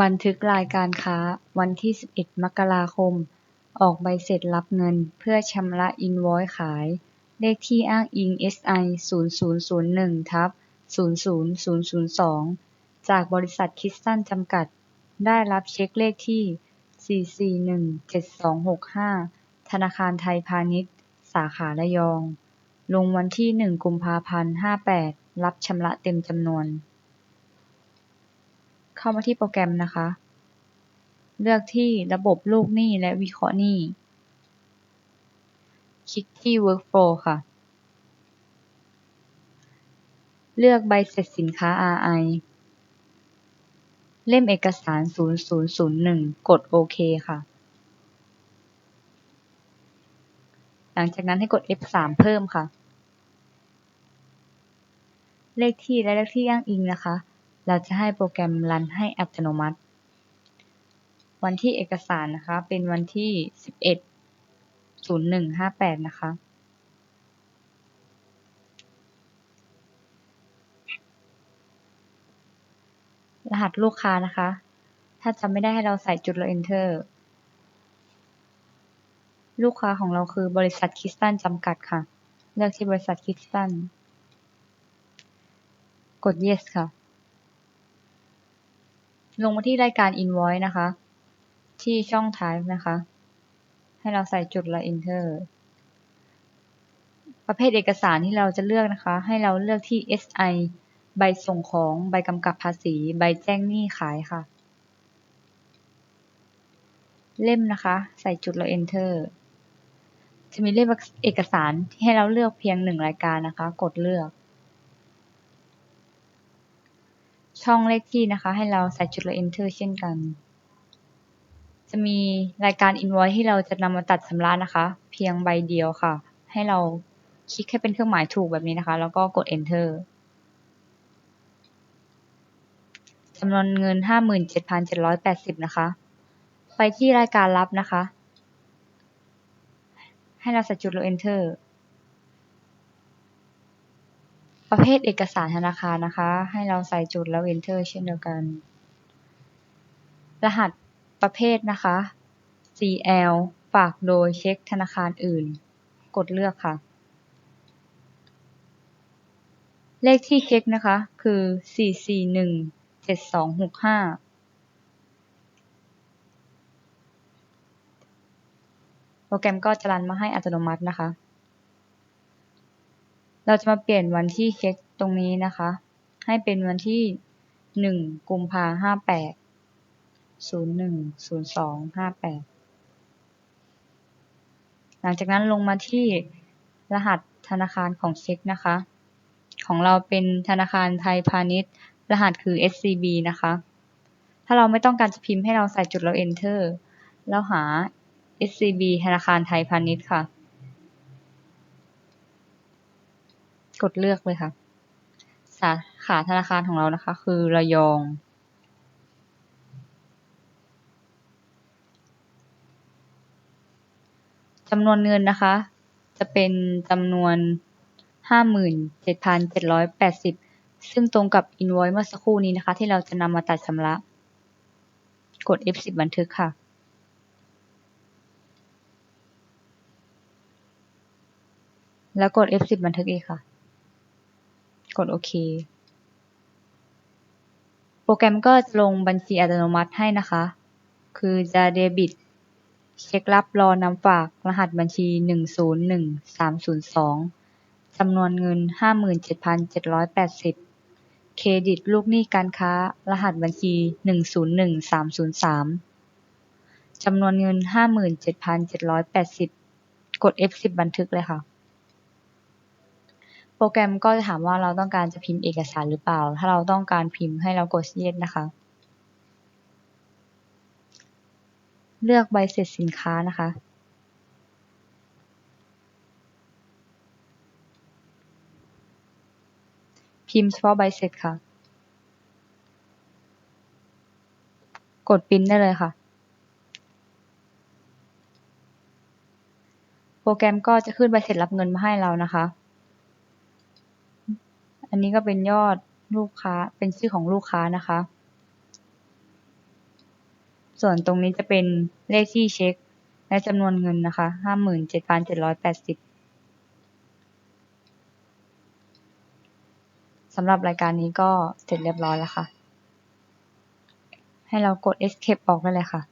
บันทึกรายการค้าวันที่11มกราคม ออกใบเสร็จรับเงินเพื่อชำระอินวอยซ์ขาย เลขที่อ้างอิง SI 0001ทับ00002จากบริษัทคิสตัลจำกัด ได้รับเช็คเลขที่ 4417265 ธนาคารไทยพาณิชย์ สาขาระยอง ลงวันที่ 1 กุมภาพันธ์ 58 รับชำระเต็มจำนวน เข้ามาที่โปรแกรมนะคะ เลือกที่ระบบลูกหนี้และวิเคราะห์หนี้ คลิกที่ Workflow ค่ะ เลือกใบเสร็จสินค้า RI เล่มเอกสาร 0001 กดโอเคค่ะ หลังจากนั้นให้กด F3 เพิ่มค่ะ เลขที่และเลขที่อ้างอิงนะคะ เราจะให้โปรแกรมรันให้อัตโนมัติ วันที่เอกสารนะคะ เป็นวันที่ 11 0158 นะคะ รหัสลูกค้านะคะ ถ้าจำไม่ได้ให้เราใส่จุดแล้ว enter ลูกค้าของเราคือบริษัทคิสตัลจำกัดค่ะ เลือกที่บริษัทคิสตัลกด yes ค่ะ ลงมาที่รายการ invoice นะคะ ที่ช่อง type นะคะ ให้เราใส่จุดและ enter ประเภทเอกสารที่เราจะเลือกนะคะ ให้เราเลือกที่ SI ใบส่งของ ใบกำกับภาษี ใบแจ้งหนี้ขายค่ะ เล่มนะคะ ใส่จุดแล้ว enter จะมีเล่มเอกสารที่ให้เราเลือกเพียงหนึ่งรายการนะคะ กดเลือก ช่องเลขที่นะคะ ให้เราใส่จุดแล้ว enter เช่นกัน จะมีรายการ invoice ที่เราจะนำมาตัดชำระนะคะ เพียงใบเดียวค่ะ ให้เราคลิกให้เป็นเครื่องหมายถูกแบบนี้นะคะ แล้วก็กด enter จำนวนเงิน 57,780 นะคะ ไปที่รายการรับนะคะ ให้เราใส่จุดแล้ว enter ประเภทเอกสารธนาคารนะคะ ให้เราใส่จุดแล้ว enter เช่นเดียวกัน รหัสประเภทนะคะ CL ฝากโดยเช็คธนาคารอื่น กดเลือกค่ะ เลขที่เช็คนะคะ คือ 4417265โปรแกรมก็จะรันมาให้อัตโนมัตินะคะ เราจะมาเปลี่ยนวันที่เช็คตรงนี้นะคะ ให้เป็นวันที่1กุมภาพันธ์58 010258หลังจากนั้นลงมาที่รหัสธนาคารของเช็คนะคะ ของเราเป็นธนาคารไทยพาณิชย์ รหัสคือ SCB นะคะ ถ้าเราไม่ต้องการจะพิมพ์ให้เราใส่จุดแล้ว enter แล้วหา SCB ธนาคารไทยพาณิชย์ค่ะ กดเลือกเลยค่ะ สาขาธนาคารของเรานะคะ คือระยอง จำนวนเงินนะคะ จะเป็นจำนวน 57,780 ซึ่งตรงกับ invoice เมื่อสักครู่นี้นะคะ ที่เราจะนำมาตัดชำระ กด F10 บันทึกค่ะแล้วกด F10 บันทึกอีกค่ะ กดโอเค โปรแกรมก็จะลงบัญชีอัตโนมัติให้นะคะ คือจะเดบิต เช็ครับรอนำฝากรหัสบัญชี 101302จำนวนเงิน 57,780 เครดิตลูกหนี้การค้า รหัสบัญชี 101303จำนวนเงิน 57,780 กด F10 บันทึกเลยค่ะ โปรแกรมก็จะถามว่าเราต้องการจะพิมพ์เอกสารหรือเปล่า ถ้าเราต้องการพิมพ์ให้เรากด yes นะคะ เลือกใบเสร็จสินค้านะคะ พิมพ์เฉพาะใบเสร็จค่ะ กดปริ้นได้เลยค่ะ โปรแกรมก็จะขึ้นใบเสร็จรับเงินมาให้เรานะคะ อันนี้ก็เป็นยอดลูกค้า เป็นชื่อของลูกค้านะคะ ส่วนตรงนี้จะเป็นเลขที่เช็ค และจำนวนเงินนะคะห้าหมื่นเจ็ดพันเจ็ดร้อยแปดสิบสำหรับรายการนี้ก็เสร็จเรียบร้อยแล้วค่ะ ให้เรากด escape ออกได้เลยค่ะ